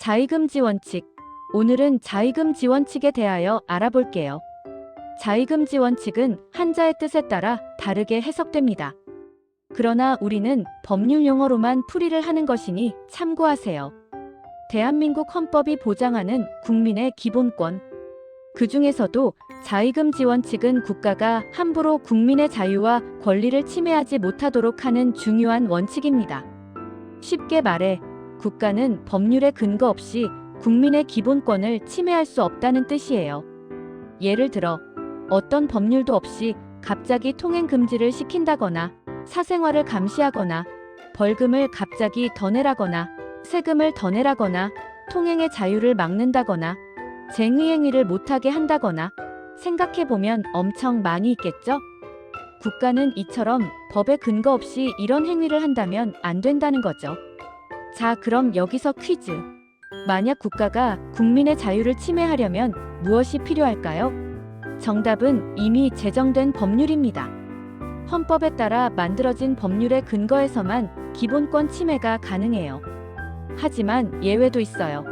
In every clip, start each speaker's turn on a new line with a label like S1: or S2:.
S1: 자의금 지 원칙. 오늘은 자의금 지 원칙에 대하여 알아볼게요. 자의금 지 원칙은 한자의 뜻에 따라 다르게 해석됩니다. 그러나 우리는 법률 용어로만 풀이를 하는 것이니 참고하세요. 대한민국 헌법이 보장하는 국민의 기본권. 그 중에서도 자의금 지 원칙은 국가가 함부로 국민의 자유와 권리를 침해하지 못하도록 하는 중요한 원칙입니다. 쉽게 말해, 국가는 법률에 근거 없이 국민의 기본권을 침해할 수 없다는 뜻이에요. 예를 들어, 어떤 법률도 없이 갑자기 통행 금지를 시킨다거나, 사생활을 감시하거나, 벌금을 갑자기 더 내라거나, 세금을 더 내라거나, 통행의 자유를 막는다거나, 쟁의 행위를 못하게 한다거나, 생각해보면 엄청 많이 있겠죠? 국가는 이처럼 법에 근거 없이 이런 행위를 한다면 안 된다는 거죠. 자, 그럼 여기서 퀴즈. 만약 국가가 국민의 자유를 침해하려면 무엇이 필요할까요? 정답은 이미 제정된 법률입니다. 헌법에 따라 만들어진 법률의 근거에서만 기본권 침해가 가능해요. 하지만 예외도 있어요.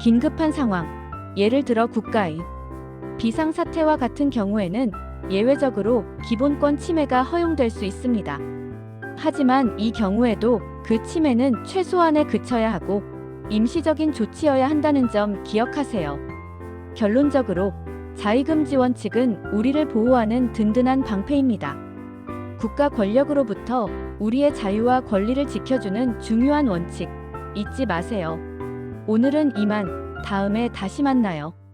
S1: 긴급한 상황, 예를 들어 국가의 비상사태와 같은 경우에는 예외적으로 기본권 침해가 허용될 수 있습니다. 하지만 이 경우에도 그 침해는 최소한에 그쳐야 하고 임시적인 조치여야 한다는 점 기억하세요. 결론적으로 자의금 지 원칙은 우리를 보호하는 든든한 방패입니다. 국가 권력으로부터 우리의 자유와 권리를 지켜주는 중요한 원칙 잊지 마세요. 오늘은 이만 다음에 다시 만나요.